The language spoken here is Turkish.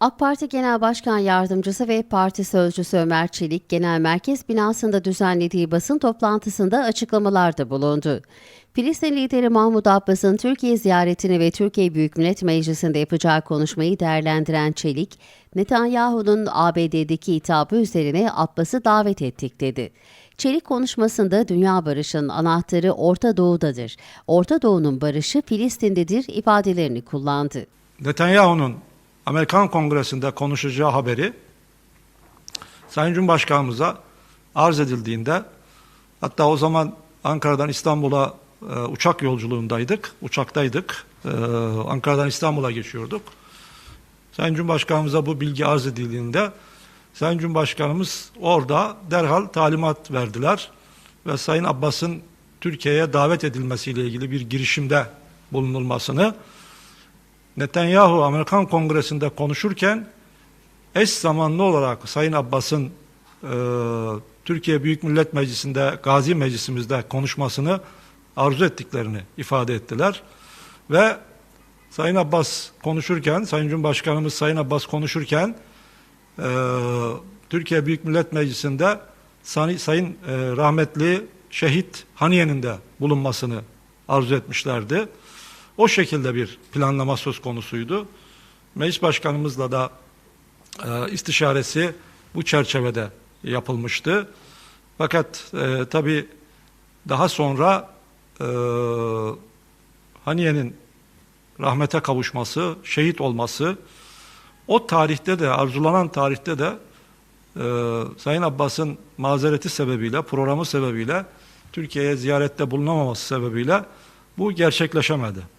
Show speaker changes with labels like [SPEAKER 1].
[SPEAKER 1] AK Parti Genel Başkan Yardımcısı ve Parti Sözcüsü Ömer Çelik, Genel Merkez binasında düzenlediği basın toplantısında açıklamalarda bulundu. Filistin lideri Mahmut Abbas'ın Türkiye ziyaretini ve Türkiye Büyük Millet Meclisi'nde yapacağı konuşmayı değerlendiren Çelik, Netanyahu'nun ABD'deki hitabı üzerine Abbas'ı davet ettik dedi. Çelik konuşmasında dünya barışının anahtarı Orta Doğu'dadır. Orta Doğu'nun barışı Filistin'dedir ifadelerini kullandı.
[SPEAKER 2] Netanyahu'nun Amerikan Kongresi'nde konuşacağı haberi Sayın Cumhurbaşkanımıza arz edildiğinde hatta o zaman Ankara'dan İstanbul'a e, uçak yolculuğundaydık, uçaktaydık. E, Ankara'dan İstanbul'a geçiyorduk. Sayın Cumhurbaşkanımıza bu bilgi arz edildiğinde Sayın Cumhurbaşkanımız orada derhal talimat verdiler ve Sayın Abbas'ın Türkiye'ye davet edilmesiyle ilgili bir girişimde bulunulmasını Netanyahu Amerikan Kongresi'nde konuşurken eş zamanlı olarak Sayın Abbas'ın e, Türkiye Büyük Millet Meclisi'nde, Gazi Meclisimizde konuşmasını arzu ettiklerini ifade ettiler. Ve Sayın Abbas konuşurken, Sayın Cumhurbaşkanımız Sayın Abbas konuşurken e, Türkiye Büyük Millet Meclisi'nde Sayın, e, rahmetli şehit Haniye'nin de bulunmasını arzu etmişlerdi. O şekilde bir planlama söz konusuydu. Meclis Başkanımızla da e, istişaresi bu çerçevede yapılmıştı. Fakat e, tabi daha sonra e, Haniye'nin rahmete kavuşması, şehit olması, o tarihte de, arzulanan tarihte de e, Sayın Abbas'ın mazereti sebebiyle, programı sebebiyle, Türkiye'ye ziyarette bulunamaması sebebiyle bu gerçekleşemedi.